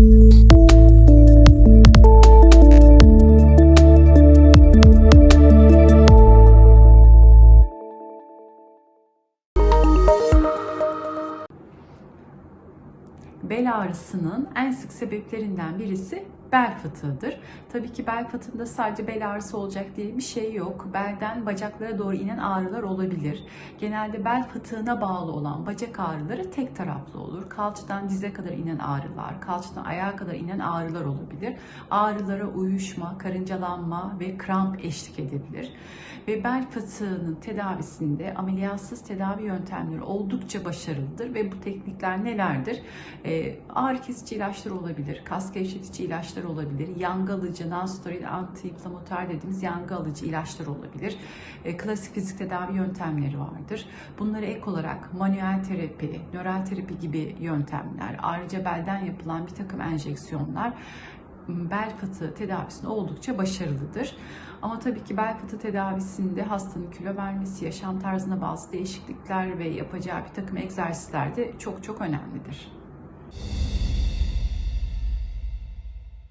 Bel ağrısının en sık sebeplerinden birisi bel fıtığıdır. Tabii ki bel fıtığında sadece bel ağrısı olacak diye bir şey yok. Belden bacaklara doğru inen ağrılar olabilir. Genelde bel fıtığına bağlı olan bacak ağrıları tek taraflı olur. Kalçadan dize kadar inen ağrılar, kalçadan ayağa kadar inen ağrılar olabilir. Ağrılara uyuşma, karıncalanma ve kramp eşlik edebilir. Ve bel fıtığının tedavisinde ameliyatsız tedavi yöntemleri oldukça başarılıdır ve bu teknikler nelerdir? Ee, ağrı kesici ilaçlar olabilir, kas gevşetici ilaçlar olabilir, yangı alıcı, non-steroid, anti-inflamatuar dediğimiz yangı alıcı ilaçlar olabilir. Ee, klasik fizik tedavi yöntemleri vardır. Bunlara ek olarak manuel terapi, nöral terapi gibi yöntemler, ayrıca belden yapılan bir takım enjeksiyonlar bel fıtığı tedavisinde oldukça başarılıdır. Ama tabii ki bel fıtığı tedavisinde hastanın kilo vermesi, yaşam tarzına bazı değişiklikler ve yapacağı bir takım egzersizler de çok çok önemlidir.